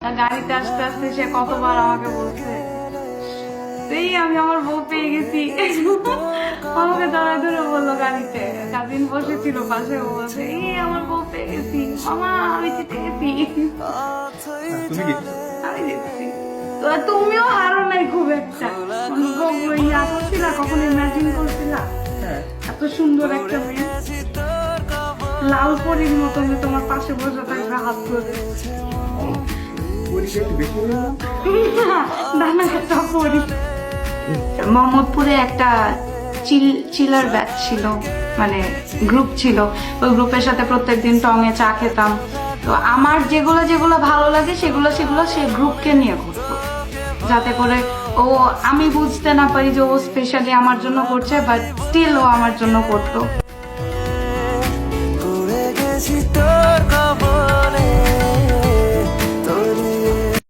গাড়িতে আসতে আসতে সে কতবার আমাকে বলছে এই আমি আমার বউ পেয়ে গেছি। আমাকে ধরে ধরে বলল গাড়িতে কাজিন বসেছিল পাশে। ও বলছে এই আমার বউ পেয়ে গেছি। মামা আমি জিতে গেছি। আমি জিতেছি তো তুমিও হারো নাই খুব একটা। ইয়া করছিলা কখন ইমাজিন করছিলা? হ্যাঁ। এত সুন্দর একটা মেয়ে। লাল পরীর মতো আমি তোমার পাশে বসে থাকবে হাত ধরে। মোহাম্মদপুরে একটা চিল, চিলার ব্যাচ ছিল মানে গ্রুপ ছিল। ওই গ্রুপের সাথে প্রত্যেক প্রত্যেকদিন টঙে চা খেতাম। তো আমার যেগুলো যেগুলো ভালো লাগে, সেগুলো সেগুলো সে গ্রুপকে নিয়ে করতো। যাতে করে ও, আমি বুঝতে না পারি যে ও স্পেশালি আমার জন্য করছে বাট স্টিল ও আমার জন্য করতো।